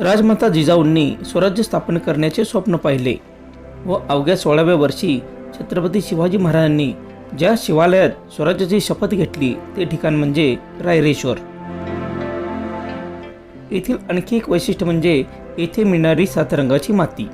राजमाता जिजाऊंनी स्वराज्य स्थापन करण्याचे स्वप्न पाहिले व अवघ्या सोळाव्या वर्षी छत्रपती शिवाजी महाराजांनी ज्या शिवालयात स्वराज्याची शपथ घेतली ते ठिकाण म्हणजे रायरेश्वर. येथील आणखी एक वैशिष्ट्य म्हणजे येथे मिळणारी सात रंगाची माती.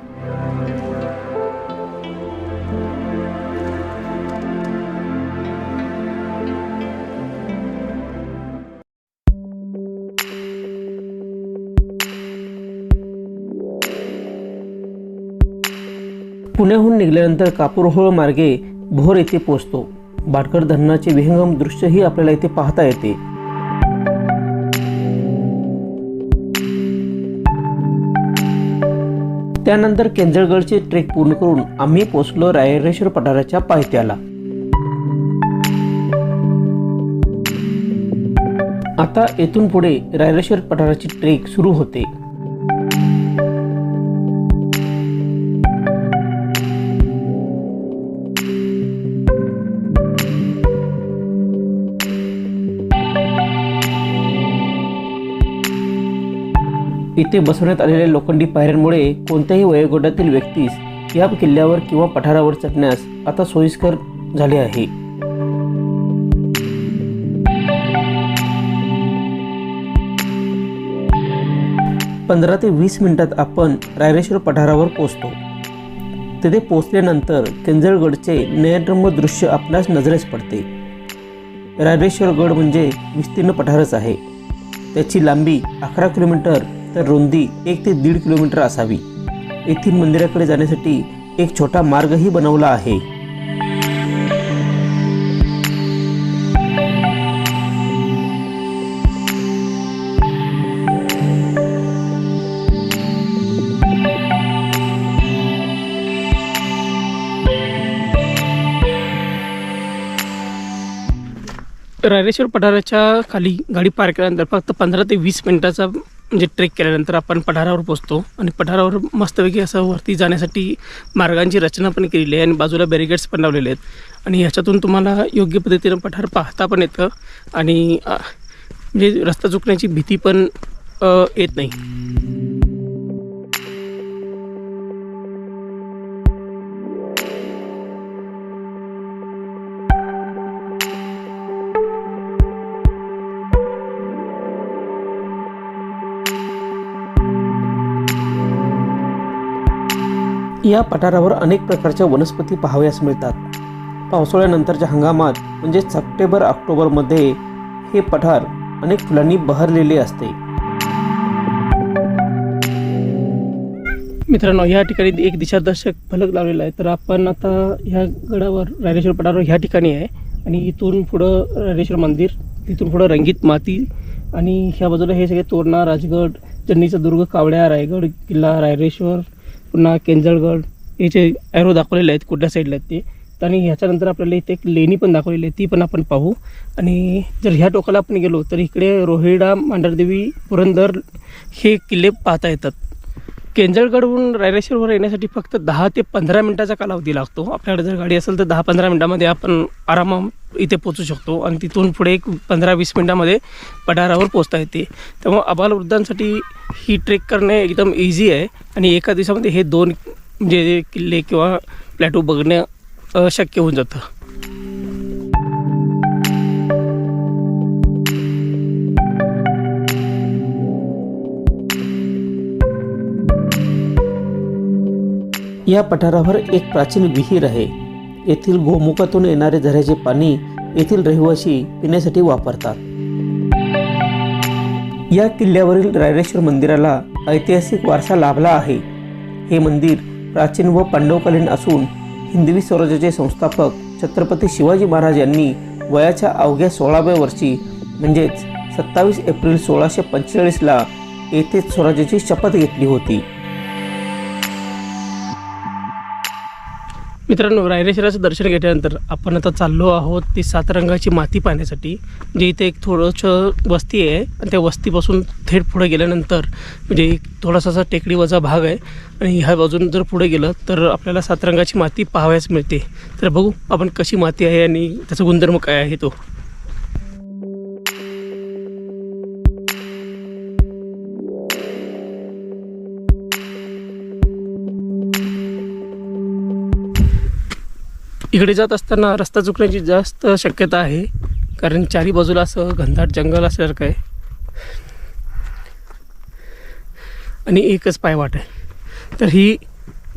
पुण्याहून निघाल्यानंतर कापूरहोळ मार्गे भोर येथे पोहोचतो. भाटकर धरणाचे विहंगम दृश्यही आपल्याला इथे पाहता येते. त्यानंतर केंजळगडचे ट्रेक पूर्ण करून आम्ही पोचलो रायरेश्वर पठाराच्या पायथ्याला. आता येथून पुढे रायरेश्वर पठाराची ट्रेक सुरू होते. इथे बसवण्यात आलेल्या लोखंडी पायऱ्यांमुळे कोणत्याही वयोगटातील व्यक्तीस या किल्ल्यावर किंवा पठारावर चढण्यास आता सोयीस्कर झाले आहे. पंधरा ते वीस मिनिटात आपण रायरेश्वर पठारावर पोहोचतो. तिथे पोहोचल्यानंतर केंजळगडचे नयनरम्य दृश्य आपणास नजरेस पडते. रायरेश्वर गड म्हणजे विस्तीर्ण पठारच आहे. त्याची लांबी अकरा किलोमीटर तर रुंदी एक ते दीड किलोमीटर असावी. येथील मंदिराकडे जाण्यासाठी एक छोटा मार्गही बनवला आहे. रायरेश्वर पठाराच्या खाली गाडी पार्क केल्यानंतर फक्त पंधरा ते वीस मिनिटाचा म्हणजे ट्रेक केल्यानंतर आपण पठारावर पोचतो आणि पठारावर मस्तपैकी असं वरती जाण्यासाठी मार्गांची रचना पण केलेली आहे आणि बाजूला बॅरिगेड्स पण लावलेले आहेत. आणि ह्याच्यातून तुम्हाला योग्य पद्धतीनं पठार पाहता पण येतं. आणि म्हणजे रस्ता चुकण्याची भीती पण येत नाही. या पठारावर अनेक प्रकारच्या वनस्पती पाहावयास मिळतात. पावसाळ्यानंतरच्या हंगामात म्हणजेच सप्टेंबर ऑक्टोबरमध्ये हे पठार अनेक फुलांनी बहरलेले असते. मित्रांनो या ठिकाणी एक दिशादर्शक फलक लावलेला आहे. तर आपण आता ह्या गडावर रायरेश्वर पठारावर ह्या ठिकाणी आहे आणि इथून पुढं रायरेश्वर मंदिर तिथून पुढं रंगीत माती आणि ह्या बाजूला हे सगळे तोरणा राजगड चन्नीचा दुर्ग कावड्या रायगड किल्ला रायरेश्वर पुन्हा केंजळगड हे जे ॲरो दाखवलेले आहेत कुठल्या साईडला आहेत ते. आणि ह्याच्यानंतर आपल्याला इथे एक लेणी पण दाखवलेली आहे ती पण आपण पाहू. आणि जर ह्या टोकाला आपण गेलो तर इकडे रोहिडा मांढरदेवी पुरंदर हे किल्ले पाहता येतात. केंजळगडहून रायरेश्वरवर येण्यासाठी फक्त दहा ते पंधरा मिनटाचा कालावधी लागतो. आपल्याकडे जर गाडी असेल तर दहा पंधरा मिनटामध्ये आपण आरामात इथे पोचू शकतो आणि तिथून पुढे एक पंधरा वीस मिनटामध्ये पठारावर पोचता येते. त्यामुळे आबालवृद्धांसाठी ही ट्रेक करणे एकदम इझी आहे आणि एका दिवसामध्ये हे दोन म्हणजे किल्ले किंवा प्लॅटो बघणं शक्य होऊन जातं. या पठारावर एक प्राचीन विहीर आहे. येथील गोमुखातून येणारे झऱ्याचे पाणी येथील रहिवासी पिण्यासाठी वापरतात. या किल्ल्यावरील रायरेश्वर मंदिराला ऐतिहासिक वारसा लाभला आहे. हे मंदिर प्राचीन व पांडवकालीन असून हिंदवी स्वराज्याचे संस्थापक छत्रपती शिवाजी महाराज यांनी वयाच्या अवघ्या सोळाव्या वर्षी म्हणजेच सत्तावीस एप्रिल सोळाशे पंचेचाळीसला येथे स्वराज्याची शपथ घेतली होती. मित्रांनो रायरेश्वराचं दर्शन घेतल्यानंतर आपण आता चाललो आहोत ती सात रंगाची माती पाहण्यासाठी म्हणजे इथे एक थोडंसं वस्ती आहे. आणि त्या वस्तीपासून थेट पुढे गेल्यानंतर म्हणजे एक थोडासा असा टेकडीवरचा भाग आहे. आणि ह्या बाजून जर पुढे गेलं तर आपल्याला सात रंगाची माती पाहावयास मिळते. तर बघू आपण कशी माती आहे आणि त्याचा गुणधर्म काय आहे तो. इकडे जात असताना रस्ता चुकण्याची जास्त शक्यता आहे कारण चारी बाजूला असं घनदाट जंगल असल्यासारखं आहे. आणि एकच पायवाट आहे. तर ही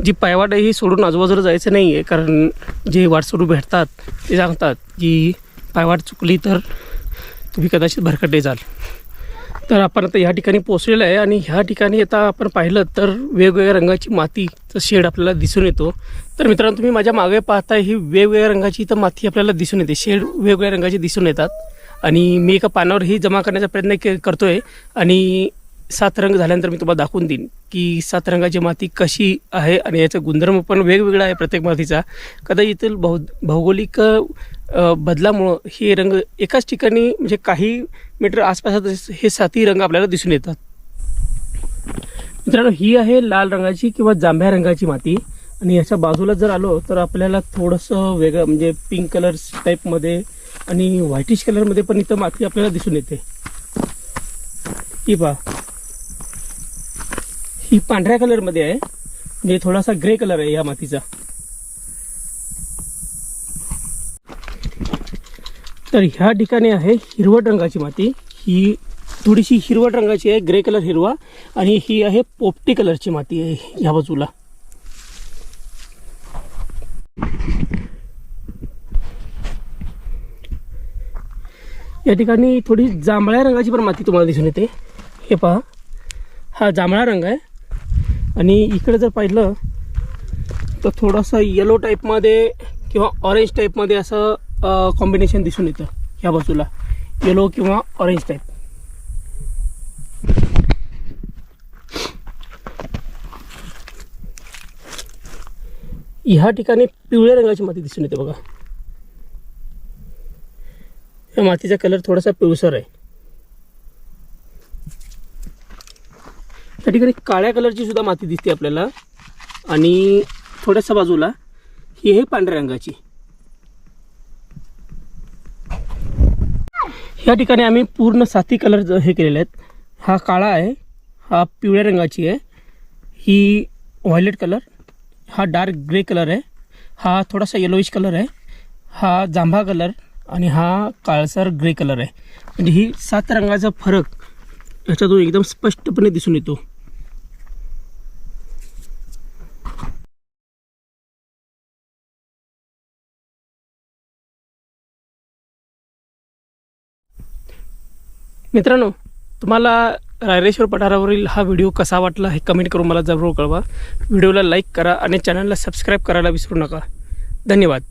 जी पायवाट आहे ही सोडून आजूबाजूला जायचं नाही आहे कारण जे वाटसरू भेटतात ते सांगतात की पायवाट चुकली तर तुम्ही कदाचित भरकटे जाल. तर आपण आता ह्या ठिकाणी पोचलेलं आहे आणि ह्या ठिकाणी आता आपण पाहिलं तर वेगवेगळ्या रंगाची मातीचं शेड आपल्याला दिसून येतो. तर मित्रांनो तुम्ही माझ्या मागे पाहताय ही वेगवेगळ्या रंगाची इथं माती आपल्याला दिसून येते. शेड वेगवेगळ्या रंगाची दिसून येतात. आणि मी एका पानावर ही जमा करण्याचा प्रयत्न के करतोय. आणि सात रंग झाल्यानंतर मी तुम्हाला दाखवून देईन की सात रंगाची माती कशी आहे आणि याचा गुणधर्म पण वेगवेगळा आहे प्रत्येक मातीचा. कदाचित भौ भौगोलिक बदलामुळं हे रंग एकाच ठिकाणी म्हणजे काही मीटर आसपास हे सातही रंग आपल्याला दिसून येतात. मित्रांनो ही आहे लाल रंगाची किंवा जांभ्या रंगाची माती. आणि याच्या बाजूला जर आलो तर आपल्याला थोडंसं वेगळं म्हणजे पिंक कलर टाईपमध्ये आणि व्हाईटिश कलरमध्ये पण इथं माती आपल्याला दिसून येते. की पहा. ही पांढऱ्या कलरमध्ये आहे. म्हणजे थोडासा ग्रे कलर आहे या मातीचा. तर ह्या ठिकाणी आहे हिरवट रंगाची माती. ही थोडीशी हिरवट रंगाची आहे ग्रे कलर हिरवा. आणि ही आहे पोपटी कलरची माती आहे ह्या बाजूला. या ठिकाणी थोडी जांभळ्या रंगाची पण माती तुम्हाला दिसून येते. हे पहा. हा जांभळा रंग आहे. आणि इकडे जर पाहिलं तर थोडासा येलो टाईपमध्ये किंवा ऑरेंज टाईपमध्ये असं कॉम्बिनेशन दिसून येतं ह्या बाजूला. येलो किंवा ऑरेंज टाईप ह्या ठिकाणी पिवळ्या रंगाची माती दिसून येते बघा. या मातीचा कलर थोडासा पिवसर आहे. त्या ठिकाणी काळ्या कलरची सुद्धा माती दिसते आपल्याला. आणि थोड्याशा बाजूला ही आहे पांढऱ्या रंगाची. या ठिकाणी आम्ही पूर्ण साती कलर ज- हे केलेले आहेत हा काळा आहे हा पिवळ्या रंगाची आहे ही व्हायलेट कलर हा डार्क ग्रे कलर आहे हा थोडासा येलोइश कलर आहे हा जांभा कलर आणि हा काळसर ग्रे कलर आहे. म्हणजे ही सात रंगाचा फरक याच्यातून एकदम स्पष्टपणे दिसून येतो. मित्रांनो तुम्हाला रायरेश्वर पठारावरील हा व्हिडिओ कसा वाटला हे कमेंट करून मला जरूर कळवा. व्हिडिओला लाईक करा आणि चॅनलला सबस्क्राईब करायला विसरू नका. धन्यवाद.